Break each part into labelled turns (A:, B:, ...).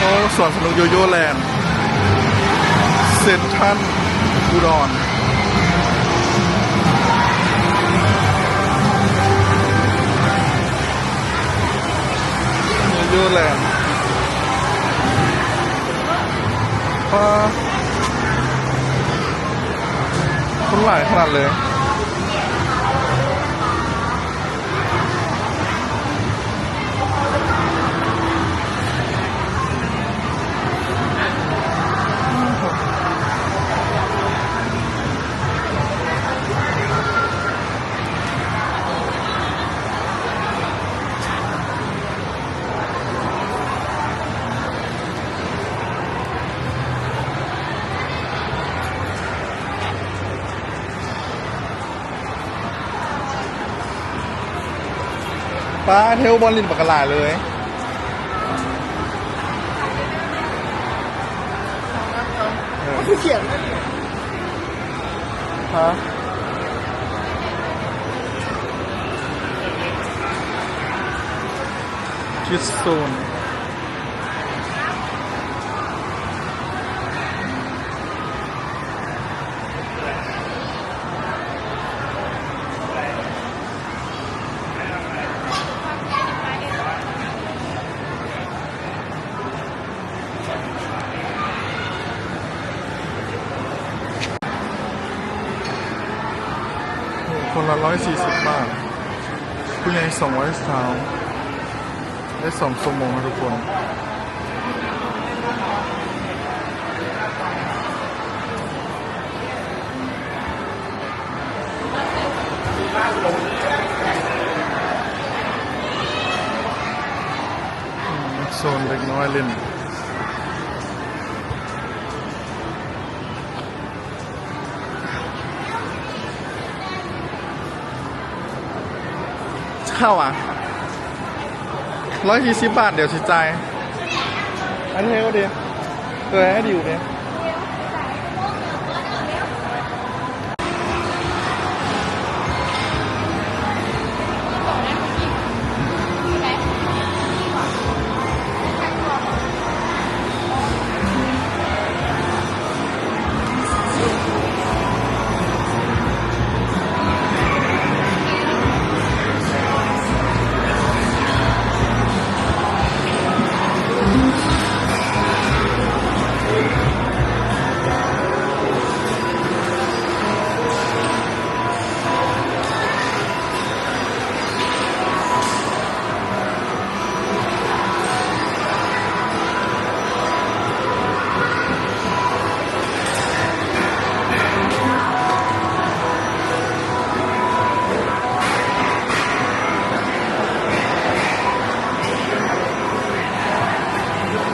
A: โอ้สวนสนุกโยโย่แลนด์เซ็นทรัลอุดรโยโย่แลนด์ป้าคนหลายขนาดเลย ป้าเทลบอลลินปากกาลาเลย
B: ที่เขียน
A: ฮะคิดโซน ละร้อยสี่สิบบาท ผู้ใหญ่สองร้อยสามได้สองชั่วโมงทุกคนโซนเล็กน้อยเล่น เข้าอะร้อยสี่สิบบาทเดี๋ยวชิจ่ายอันนี้ก็ดีเออให้ดีอยู่เนี่ย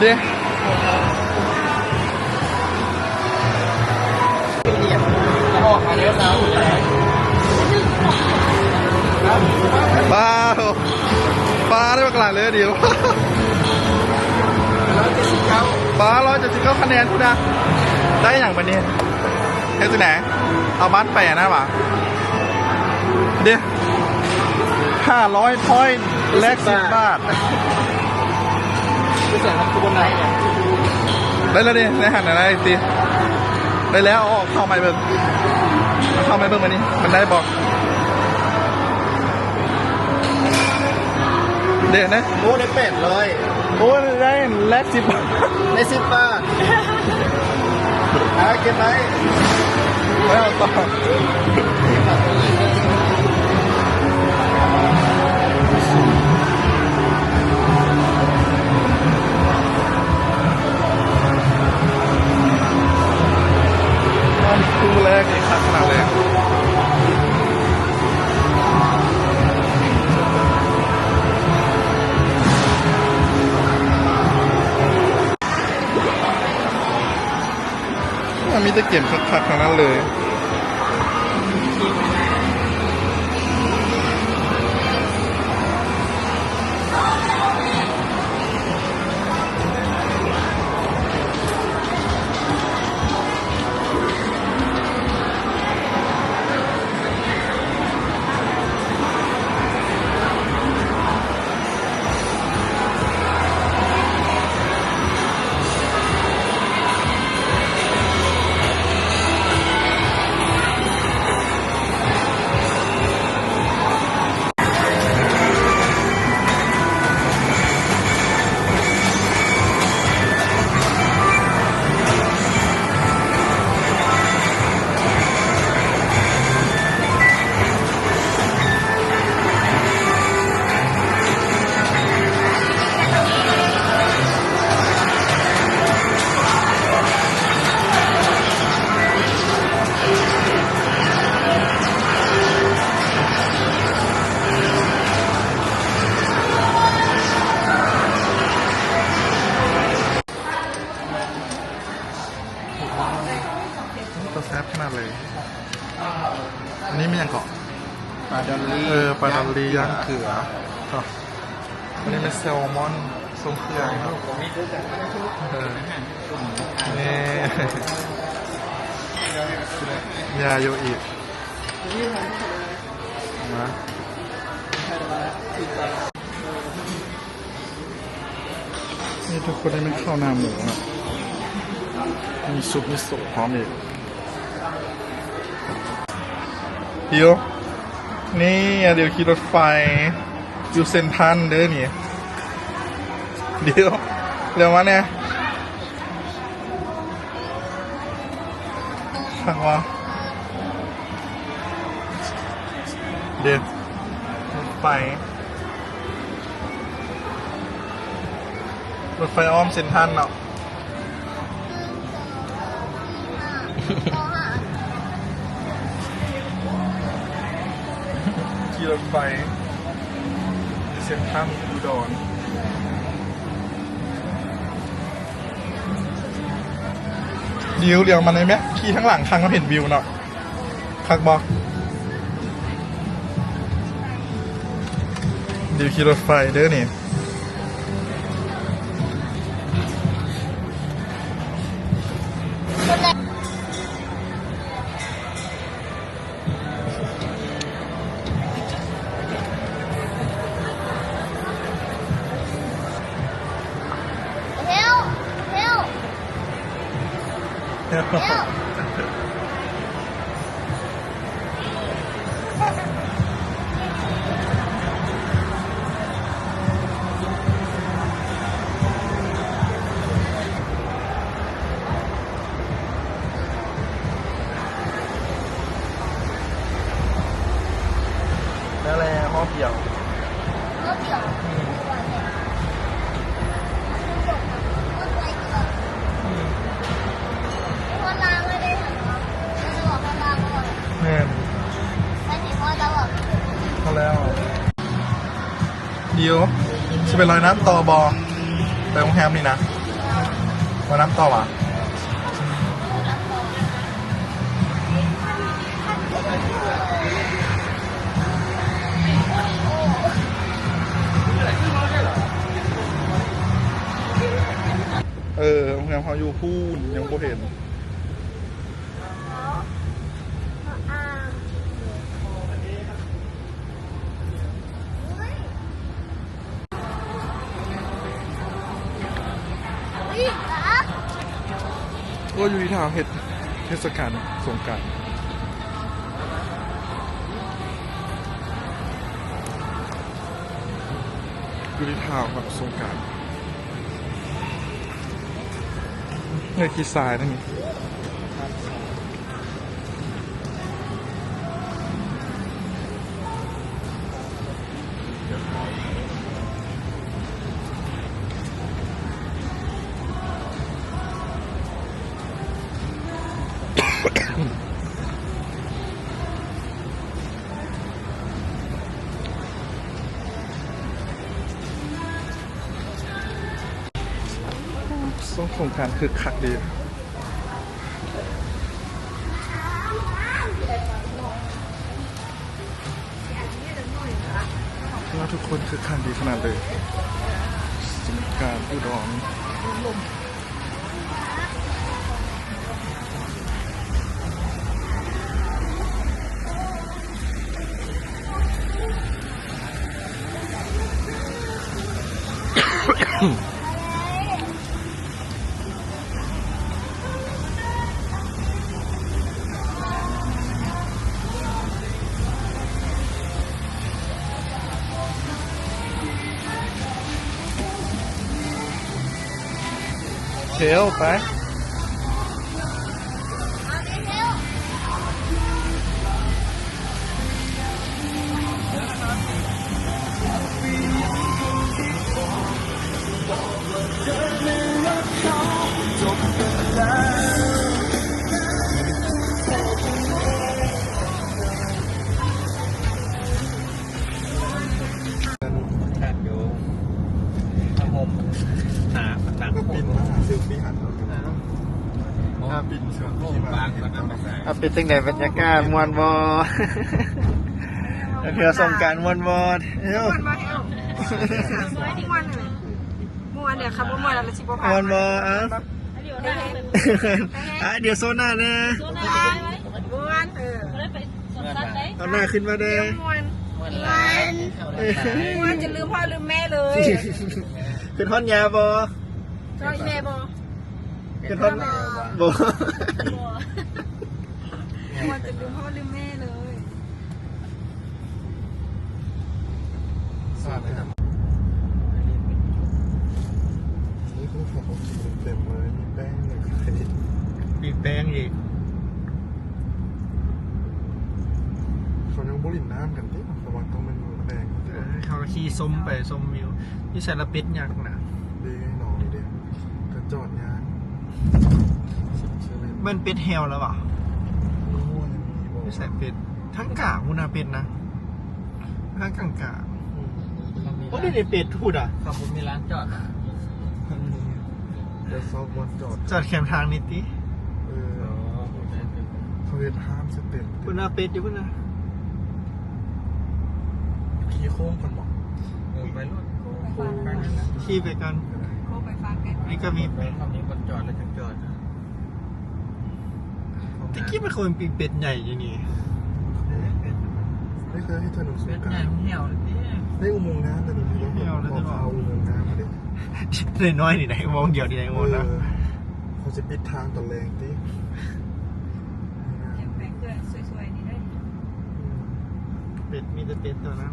A: ดี๋ยว
B: ออกมาเยอะแล้า
A: ปลาได้มากลายเลยเดียว
B: แล้วจะฟ้า
A: ร้อยเจ็ดสิบเก้าคะแนนคุณนะได้อย่างบันนี้เฮ้ยที่ไหนเอาบ้านแปะนะป่ะเดี๋ยวห้าร้อยพอยแลกสิบบาท
B: เสียงของคนไหนเนี่ย
A: ได้แล้วดิในหันอะไรตีได้แล้วเอาออกเข้าไม่เบิ่งเข้าไม่เบิ่งมานี่มันได้บอกเดี๋ยวนะ
B: โอ้ได้เป็ดเลย
A: โอ้ยได้แลกสิบบาท
B: ได้สิบบาทอะเก็บไว้
A: ไม่เอาต่อ คู่แรกนี่ขาดขนาดเลยมันมีแต่เก็บคักๆทั้งนั้นเลย อ
C: ปลาดอลลี่
A: ย่าง
C: เขือ
A: ครับอันนี้เป็นแซลมอนทรงเครื่องครับเออนี่ยาโยอินะนี่ทุกคนได้เป็นข้าวหน้าหมูอะมีซุปมิโซะพร้อมอีกเดี๋ยว นี่เดี๋ยวขี่รถไฟ อยู่เซนทันเด้อนี่ เดี๋ยวเร็วมาเนี่ยฟังว่าเดี๋ยวรถไฟรถไฟอ้อมเซนทันเนาะ รถไฟเส้นทางอุดรดิวเดี๋ยวมันได้ไหมขี่ทั้งหลังครั้งก็เห็นวิวเนาะคักบอกดิวขี่รถไฟเด้อนี่ Yeah. เขาแล้วเดี๋ยวจะเป็นรอยน้ำต่อบอไปโรงแรมนี่นะรอยน้ำต่อวะเออโรงแรมเขาอยู่พูนยังบ่เห็น ก็อยู่ที่ทางเทศเทศกาลสงการอยู่ที่ทางแบบสงการเนี่ยกีซายนั่นนี่สง สงการคือคักดีว่าทุกคนคือคันดีขนาดเลยสงการอุดร เา
C: หนัก
A: ก็ปินมาซิลฟี่หันเราอยู่
C: โอ้ครับ
A: ปิดเสือ
C: โอ้บางมันไม่ใส่
B: เอาเป็นตั้งแต่บรรยากาศมวนบอเที่ยวสงกรารมวนบอเอ้า
D: ม่วนมาให้เอาม่วนเลยม่วนเดี๋ยวครับบ่ม่วนแล้วมันสิบ่
B: ม
D: ผ่าน
B: วนบออะ
D: เฮ้ย
B: อะเดี๋ยวโซน่านะ
D: ม่วนเออ
B: เอาหน้าขึ้นมาเด้อ
D: ม่วน
C: มันหลายเอาหลาย
D: ม่วนจะลืมพ่อลืมแม่เลย
B: ขึ้นท่อนยาบอ
D: จอยแม่บ่
B: ขึ้นท่อนบอ
D: ม่วนจะลืมพ่อลืมแม่เลย
A: สาดเลยครับนี่คือของเต็มเลยมีแป้งเลยใคร
B: ปีแป้งอีก
A: เขายังบุหรี่น้ำกันที่ระวังต้องเป็นแป้ง
B: เออเขาก็ขี่ส้มไปส้มวิวนี่ใส่ละเป็ดยักษ์นะ
A: ดีให้น้องนี่เด็กกระจอดยางใช่ไห ม
B: มันเป็ดเฮลแล้วป่ะ
A: รู้ว่ายังมีบอก
B: ไม่ใส่เป็ดทั้งกากมุนาเป็ดนะทั้งกลางกากโอ้นี่ในเป็ดพูดอะ
C: ครับผมมีร้านจอดอะ
A: เดี๋ยวซอฟวันจอด
B: จอดแคมทางนิดดิ
A: เออเขาเห็นห้ามสเต็ม
B: คุณอาเป็ดอยู่คุณนะ
A: ขี่โค้งกันบอก
C: เออไปรถโค้งไปนั่นนะ
B: ขี่ไปกัน
D: โคไปฟังกัน
B: นี่ก็มี
C: ไปคำนี้คนจอดแล้วจังจอดนะ
B: ตะกี้มันคนปีเป็ดใหญ่อย่างนี้
A: ไม่เคยให้ถนนสง
C: เป็น
A: กรา
C: ใหญ่
A: ร
C: เหี่ยวเลยพี่
A: ได้อุโมงค์น้ำแต่ดูที่ว่าพอเขาอุโมงค์น้ำมาดิ
B: เลยน้อยนี่ไหนมองเดียวนี่ไหนมองนะ
A: เออเขาจะปิดทางตอนแรงที่
D: แม่เกิดสวยๆนี่ได้
B: เป็ดมีแต่เป็ดตัวนั้น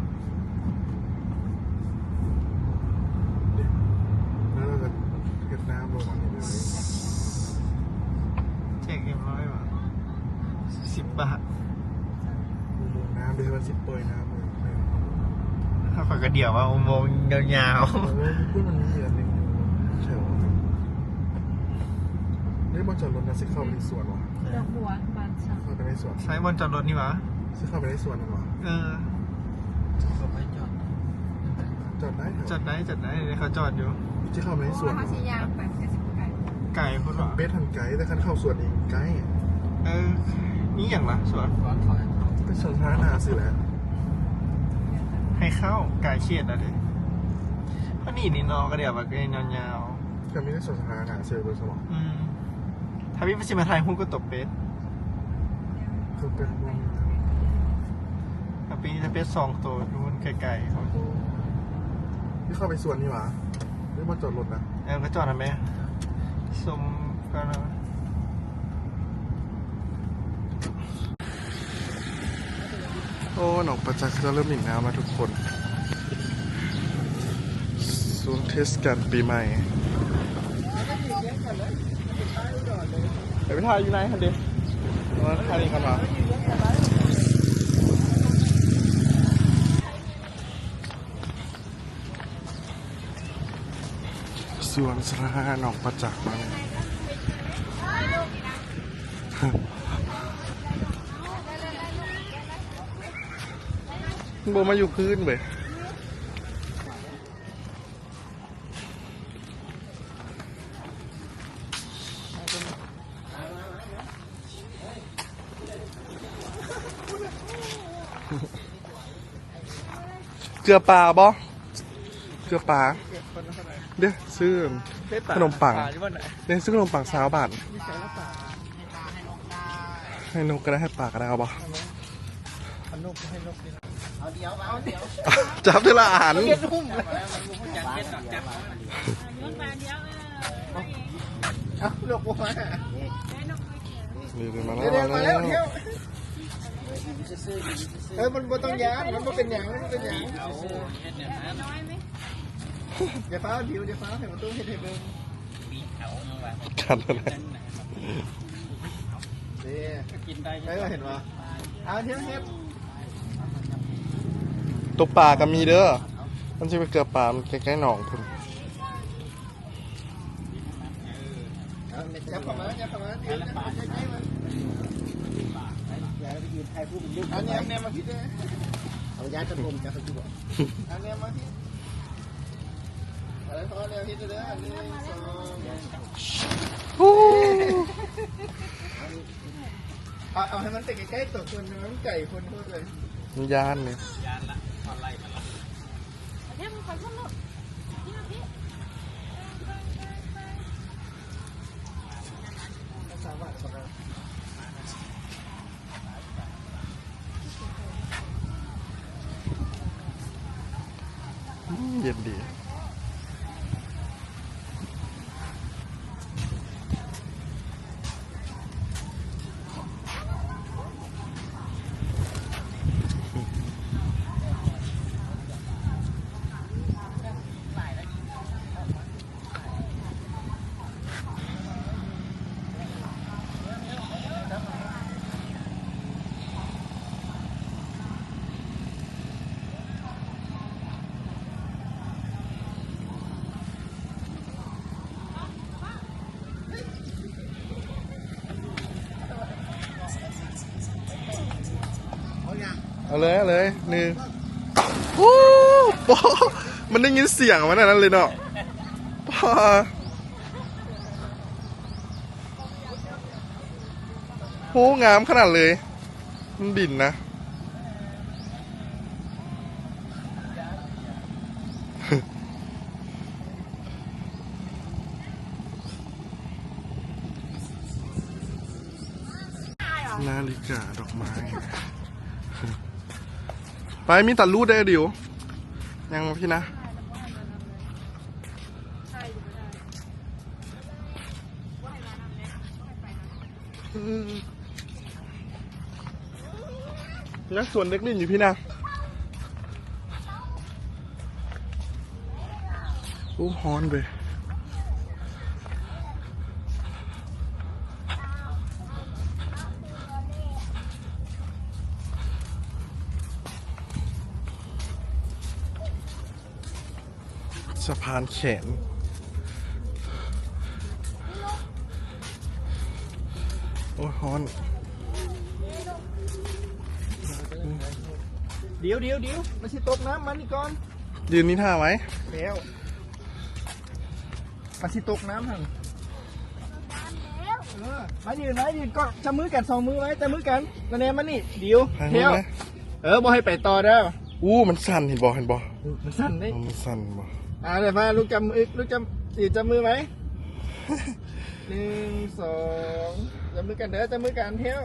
A: แล้วเราจะเก็บน้ำลงมาเลย
B: แจกเอ็มร้อยบาท สิบบาท
A: อุโมงค์น้ำเดี๋ยวมันสิเปยน้ำเลย
B: ถ้าฝากกระเดี่ยวว่าอุโมงค์ยาว
A: เออพูดมันมีอันหนึ่งแถวนี่บอลจอดรถนะสิเข้าไปในสวนวะ
D: ดอกบัวบานสาว
A: เข้าไปในสวน
B: ๆใช้บนจอดรถนี่หวะ
A: สิเข้าไปในสวนนะวะ
B: เออ
C: ก็ไปจอด
A: จอดได้แถว
B: จอดได้จอดได้เดี๋ยวเขาจอดอยู่
A: ที่เข้าไปในสวน
D: เขาสิยางไปจะสิบไก่
B: ไก่พูดว่า
A: เบสทันไกด์แต่คันเข้าสวนอีกไกด์
B: เออ นี่อย่างละสวน
C: ร้อนถอย
A: เป็นสวนสาธารณะสิแหละ
B: ให้เข้าไก่เขียดอะดิเพราะนี่นี่นอกระเดี่ยวแบบไอ้ยาว
A: ก็ไม่ได้สวนสาธารณะเสียบนสมอง
B: อืมถ้าพี่ไปชิมาไทยหุ้นก็ตบเป็ด
A: คือเป็นวง
B: ถ้าปีนี้จะเป็ดสองตัวดูมันไกลๆเขา
A: ที่เข้าไปสวนนี่หวะหรือบอลจอดรถนะ
B: เออก็จอดนะแม่สมกันนะ
A: โอ้หนองประจักษ์จะเริ่มหมิ่นน้ำมาทุกคนศูนเทศกาลปีใหม่ไปไปถ่ายอยู่ไหนคันเดยวมาถ่ายนี่ครับมาสวนสาธาระหนองประจักษ์มาเลย บมาอยู่พื้นเว้ยเกลือปลาบ่เกลือปลาเดี๋ยวซื้อขนมปังเดี๋ยวซื้อขนมปังสาวบาทให้นกก็ได้ให้ปลาก็ได้เอาบ่ จับเวลาอ่านนี่เดินมาแล้วมาแล้ว
B: เออมันบ่ต้องยานมันบ่เป็นหยังมันเป็นหยังอย่าฟ้าผิวอย่าฟ้าให้ประตูเฮ็ดให้เบิ่ง
A: กันอะไร
B: เด้ไปว่าเห็นบ่เอาเที่ยวเฮ็ด
A: ตกปลาก็มีเด้อ มันจะไปเกือบปลามันใกล้ๆหนองพุ่น
B: เอาจับเข้ามาจับเข้ามาเดี๋ยวจะมาใกล้ๆมันอย่าไปยืนถ่ายรูปมันลึกอันนี้แนมมาพี่เด้อเอายาจะรวมจะเขาอยู่บ่อันนี้มาพี่อะไรพอแล้วพี่เด้ออันนี้สอง
A: ฮู้
B: เอาเอาให้มันติดใกล้ๆตัวคนน้ำไก่คนพูดเลย
A: มันยานเนี่ย
C: ยานละออนไลน์มาละ
D: เดี๋ยวมึงคอยขึ้นรถนี่มาพี่
B: สามบาทก่อนนะ
A: อืมเย็นดี
B: เอาอย่าง
A: เอาเลยเอาเลยหนึ่งโอ้ปอมันได้ยินเสียงมันอันนั้นเลยเนาะปอโอ้งามขนาดเลย มันบินนะนาฬิกาดอกไม้ ไปมีตัดรูดได้ดี๋วยังพี่นะนักส่วนเด็กเล่นอยู่พี่นะโอ้ฮอนไปานแขน โอ้ยฮอน
B: เดี๋ยวเดี๋ยวเดี๋ยวมาชิตกน้ำมันนี่ก่อน
A: ยืนนี่ท่าไหม
B: แล้วมาชิตกน้ำหันเออมายืนไว้ยืนก็จะมือกันสองมือไว้จะมือกันกันแนมันนี่เดี๋ยว
A: ทาง
B: เที่
A: นี้
B: ยว
A: ไหม
B: เออบอกให้ไปต่อเด้อ
A: อู้มันสั่นเห็นบอเห็นบอ
B: มันสั่นได้
A: มันสั่นบอ
B: อ่าเดี๋ยวมาลูกจำมือลูกจำสีจำมือไหมหนึ่งสองจำมือกันเด้อจำมือกันเที่ยว